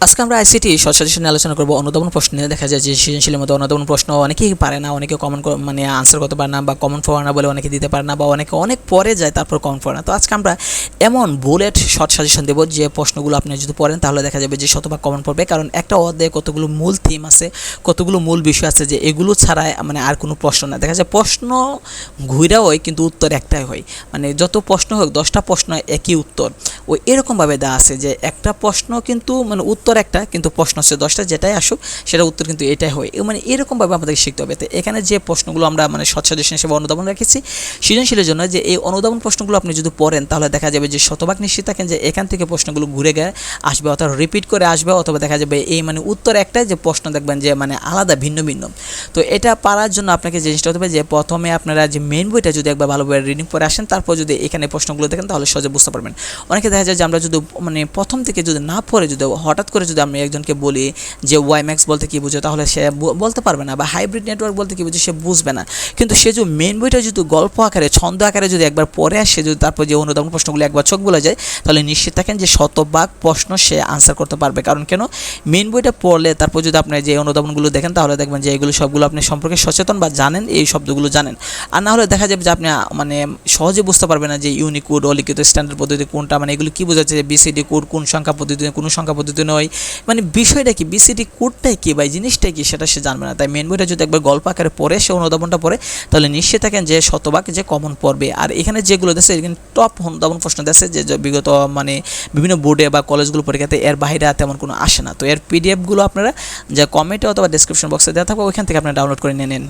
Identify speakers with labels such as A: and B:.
A: আজকে আমরা আইসিটি সচেতন আলোচনা করব। অনুধাবন প্রশ্ন নিয়ে দেখা যায় যে সৃজনশীলের মতো অনুধাবন প্রশ্ন অনেকেই পারে না, অনেকে কমন মানে আনসার করতে পারে না বা কমন পড়ে না বলে অনেকে দিতে পারে না বা অনেকে অনেক পরে যায় তারপর কমন পড়ে না। তো আজকে আমরা এমন বুলেট শর্ট সাজেশন দেবো যে প্রশ্নগুলো আপনি যদি পড়েন তাহলে দেখা যাবে যে শতভাগ কমন পড়বে। কারণ একটা অধ্যায়ে কতগুলো মূল থিম আছে, কতগুলো মূল বিষয় আছে যে এগুলো ছাড়া মানে আর কোনো প্রশ্ন না। দেখা যায় প্রশ্ন ঘুরা হয় কিন্তু উত্তর একটাই হয়। মানে যত প্রশ্ন হোক, দশটা প্রশ্ন একই উত্তর। ওই এরকমভাবে দেওয়া আছে যে একটা প্রশ্ন কিন্তু মানে উত্তর একটা, কিন্তু প্রশ্ন হচ্ছে দশটা, যেটাই আসুক সেটা উত্তর কিন্তু এটাই হয়। মানে এরকমভাবে আমাদেরকে শিখতে হবে। তো এখানে যে প্রশ্নগুলো আমরা মানে সৎসাজেশন হিসেবে অনুধাবন রেখেছি, সৃজনশীলের জন্য যে এই অনুধাবন প্রশ্নগুলো আপনি যদি পড়েন, তাহলে দেখা যাবে যে শতভাগ নিশ্চিত থাকেন যে এখান থেকে প্রশ্নগুলো ঘুরে গিয়ে আসবে অথবা রিপিট করে আসবে অথবা দেখা যাবে এই মানে উত্তর একটাই যে প্রশ্ন দেখবেন যে মানে আলাদা, ভিন্ন ভিন্ন। তো এটা পারার জন্য আপনাকে জিনিসটা হতে হবে যে প্রথমে আপনারা যে মেন বইটা যদি একবার ভালোভাবে রিডিং করে আসেন, তারপর যদি এখানে প্রশ্নগুলো দেখেন, তাহলে সহজে বুঝতে পারবেন। অনেকে যায় যে আমরা যদি মানে প্রথম থেকে যদি না পড়ে যদি হঠাৎ করে যদি আমি একজনকে বলি যে ওয়াই ম্যাক্স বলতে কী বুঝো, তাহলে সে বলতে পারবে না বা হাইব্রিড নেটওয়ার্ক বলতে কী বুঝে, সে বুঝবে না। কিন্তু সে যদি মেন বইটা যদি গল্প আকারে, ছন্দ আকারে যদি একবার পড়ে আসে, যদি তারপর যে অনুদান প্রশ্নগুলো একবার চোখ বলে যায়, তাহলে নিশ্চিত থাকেন যে শতভাগ প্রশ্ন সে আনসার করতে পারবে। কারণ কেন? মেন বইটা পড়লে তারপর যদি আপনি যে অনুদানগুলো দেখেন, তাহলে দেখবেন যে এগুলো সবগুলো আপনি সম্পর্কে সচেতন বা জানেন, এই শব্দগুলো জানেন। আর না হলে দেখা যাবে যে আপনি মানে সহজে বুঝতে পারবেন না যে ইউনিকোড অলিখিত স্ট্যান্ডার্ড পদ্ধতি কোনটা মানে এগুলো কী বোঝাচ্ছে যে বিসিডি কোড কোন সংখ্যা পদ্ধতি, কোন সংখ্যা পদ্ধতি নয়? মানে বিষয়টা কি? বিসিডি কোডটাই কি বা এই জিনিসটাই কি সেটা সে জানবে না। তাই মেন বইটা যদি একবার গল্প আকারে পড়ে, সে অনুধাবনটা পড়ে, তাহলে নিশ্চিত থাকেন যে শতভাগ যে কমন পড়বে আর এখানে যেগুলো দেশে এখানে টপ অনুধাবন প্রশ্ন দেশে যে বিগত মানে বিভিন্ন বোর্ডে বা কলেজগুলো পরীক্ষাতে এর বাইরে তেমন কোনো আসে না। তো এর পিডিএফগুলো আপনারা যে কমেন্টে অথবা ডিসক্রিপশন বক্সে দেওয়া থাকবে, ওইখান থেকে আপনারা ডাউনলোড করে নিয়ে নেন।